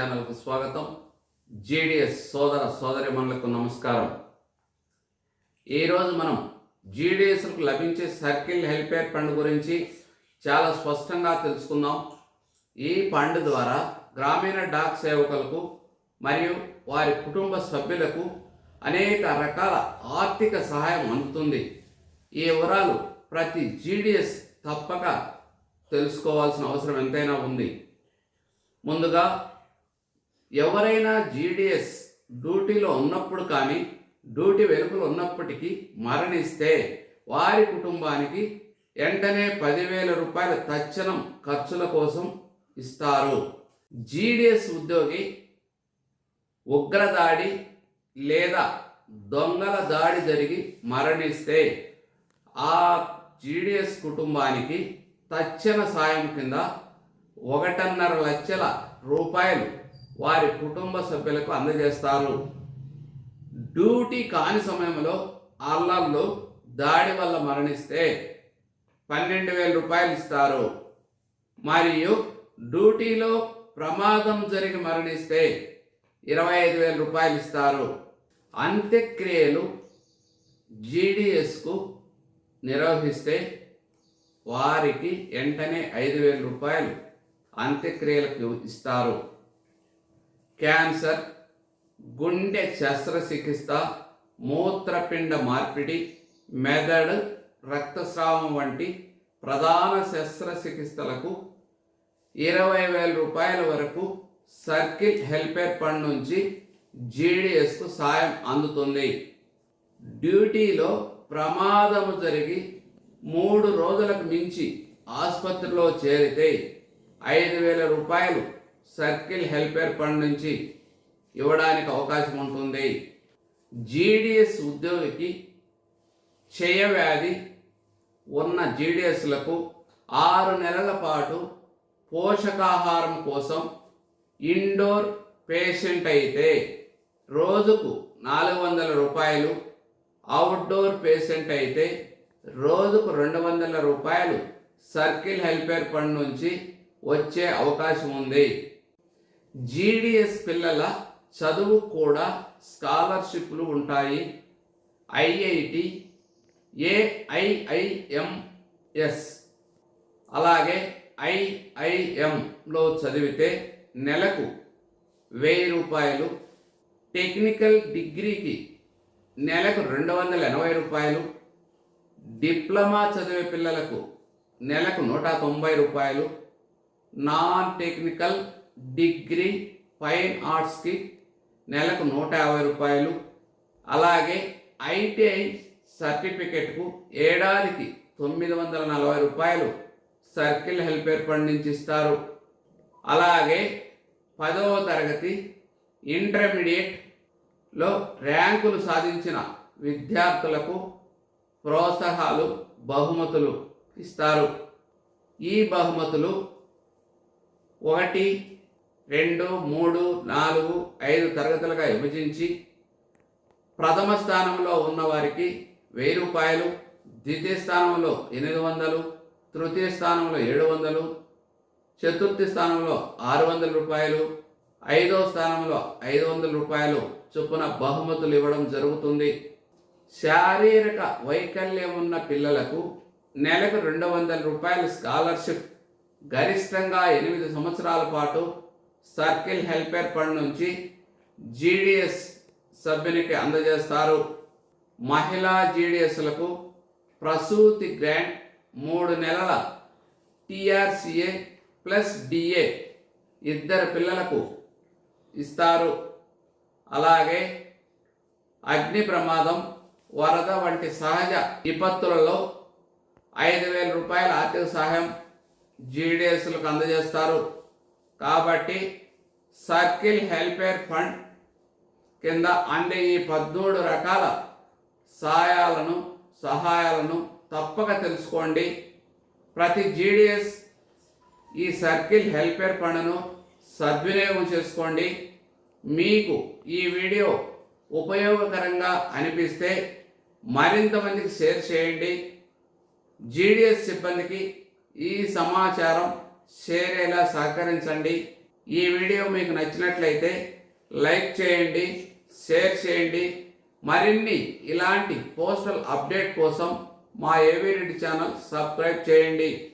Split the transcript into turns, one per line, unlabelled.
ఛానల్కు స్వాగతం. జీడిఎస్ సోదర సోదరిమణులకు నమస్కారం. ఈరోజు మనం జీడిఎస్లకు లభించే సర్కిల్ హెల్పేర్ ఫండ్ గురించి చాలా స్పష్టంగా తెలుసుకుందాం. ఈ ఫండ్ ద్వారా గ్రామీణ డాక్ సేవకులకు మరియు వారి కుటుంబ సభ్యులకు అనేక రకాల ఆర్థిక సహాయం అందుతుంది. ఈ వివరాలు ప్రతి జీడిఎస్ తప్పక తెలుసుకోవాల్సిన అవసరం ఎంతైనా ఉంది. ముందుగా ఎవరైనా జీడిఎస్ డ్యూటీలో ఉన్నప్పుడు కానీ డ్యూటీ వెలుపులు ఉన్నప్పటికీ మరణిస్తే వారి కుటుంబానికి వెంటనే పదివేల రూపాయల తక్షణం ఖర్చుల కోసం ఇస్తారు. జీడిఎస్ ఉద్యోగి ఉగ్రదాడి లేదా దొంగల దాడి జరిగి మరణిస్తే ఆ జీడిఎస్ కుటుంబానికి తక్షణ సాయం కింద ఒకటిన్నర లక్షల రూపాయలు వారి కుటుంబ సభ్యులకు అందజేస్తారు డ్యూటీ కాని సమయంలో అల్లర్లు దాడి వల్ల మరణిస్తే పన్నెండు వేల రూపాయలు ఇస్తారు. మరియు డ్యూటీలో ప్రమాదం జరిగి మరణిస్తే ఇరవై ఐదు వేల రూపాయలు ఇస్తారు. అంత్యక్రియలు జీడిఎస్కు నిర్వహిస్తే వారికి వెంటనే ఐదు వేల రూపాయలు అంత్యక్రియలకు ఇస్తారు. క్యాన్సర్ గుండె శస్త్రచికిత్స మూత్రపిండ మార్పిడి మెదడు రక్తస్రావం వంటి ప్రధాన శస్త్రచికిత్సలకు ఇరవై వేల రూపాయల వరకు సర్కిల్ హెల్పేర్ ఫండ్ నుంచి జీడిఎస్కు సాయం అందుతుంది. డ్యూటీలో ప్రమాదము జరిగి మూడు రోజులకు మించి ఆసుపత్రిలో చేరితే ఐదు వేల రూపాయలు సర్కిల్ హెల్పేర్ ఫండ్ నుంచి ఇవ్వడానికి అవకాశం ఉంటుంది. జీడిఎస్ ఉద్యోగికి క్షయవ్యాధి ఉన్న జీడిఎస్లకు ఆరు నెలల పాటు పోషకాహారం కోసం ఇండోర్ పేషెంట్ అయితే రోజుకు నాలుగు వందల రూపాయలు అవుట్డోర్ పేషెంట్ అయితే రోజుకు రెండు వందల రూపాయలు సర్కిల్ హెల్పేర్ ఫండ్ నుంచి వచ్చే అవకాశం ఉంది. జీడిఎస్ పిల్లల చదువు కూడా స్కాలర్షిప్లు ఉంటాయి. IIT AIIMS. అలాగే ఐఐఎంలో చదివితే నెలకు వెయ్యి రూపాయలు. టెక్నికల్ డిగ్రీకి నెలకు రెండు వందల ఎనభై రూపాయలు. డిప్లొమా చదివే పిల్లలకు నెలకు నూట తొంభై రూపాయలు. నాన్ టెక్నికల్ డిగ్రీ ఫైన్ ఆర్ట్స్కి నెలకు నూట యాభై రూపాయలు. అలాగే ఐటీఐ సర్టిఫికెట్కు ఏడాదికి తొమ్మిది వందల నలభై రూపాయలు సర్కిల్ హెల్ప్ ఫండ్ నుంచి ఇస్తారు అలాగే పదవ తరగతి ఇంటర్మీడియట్లో ర్యాంకులు సాధించిన విద్యార్థులకు ప్రోత్సాహాలు బహుమతులు ఇస్తారు. ఈ బహుమతులు ఒకటి రెండు మూడు నాలుగు ఐదు తరగతులుగా విభజించి ప్రథమ స్థానంలో ఉన్నవారికి వెయ్యి రూపాయలు ద్వితీయ స్థానంలో ఎనిమిది వందలు తృతీయ స్థానంలో ఏడు వందలు చతుర్థి స్థానంలో ఆరు వందల రూపాయలు ఐదో స్థానంలో ఐదు వందల రూపాయలు చొప్పున బహుమతులు ఇవ్వడం జరుగుతుంది. శారీరక వైకల్యం ఉన్న పిల్లలకు నెలకు రెండు వందల రూపాయల స్కాలర్షిప్. గరిష్టంగా ఎనిమిది సంవత్సరాల పాటు సర్కిల్ హెల్పేర్ ఫండ్ నుంచి జీడిఎస్ సభ్యునికి అందజేస్తారు. మహిళా జీడిఎస్లకు ప్రసూతి గ్రాంట్ మూడు నెలల టిఆర్సిఏ ప్లస్ డిఏ ఇద్దరు పిల్లలకు ఇస్తారు. అలాగే అగ్ని ప్రమాదం వరద వంటి సహజ విపత్తులలో ఐదు వేల రూపాయల ఆర్థిక సహాయం జీడిఎస్లకు అందజేస్తారు. కాబట్టి సర్కిల్ హెల్పేర్ ఫండ్ కింద అందే ఈ పద్మూడు రకాల సాయాలను సహాయాలను తప్పక తెలుసుకోండి. ప్రతి జీడిఎస్ ఈ సర్కిల్ హెల్పేర్ ఫండ్ను సద్వినియోగం చేసుకోండి. మీకు ఈ వీడియో ఉపయోగకరంగా అనిపిస్తే మరింత మందికి షేర్ చేయండి. జీడిఎస్ సిబ్బందికి ఈ సమాచారం చేరేలా సహకరించండి. ఈ వీడియో మీకు నచ్చినట్లయితే లైక్ చేయండి షేర్ చేయండి. మరిన్ని ఇలాంటి పోస్టల్ అప్డేట్ కోసం మా ఏవీ రెడ్డి ఛానల్ సబ్స్క్రైబ్ చేయండి.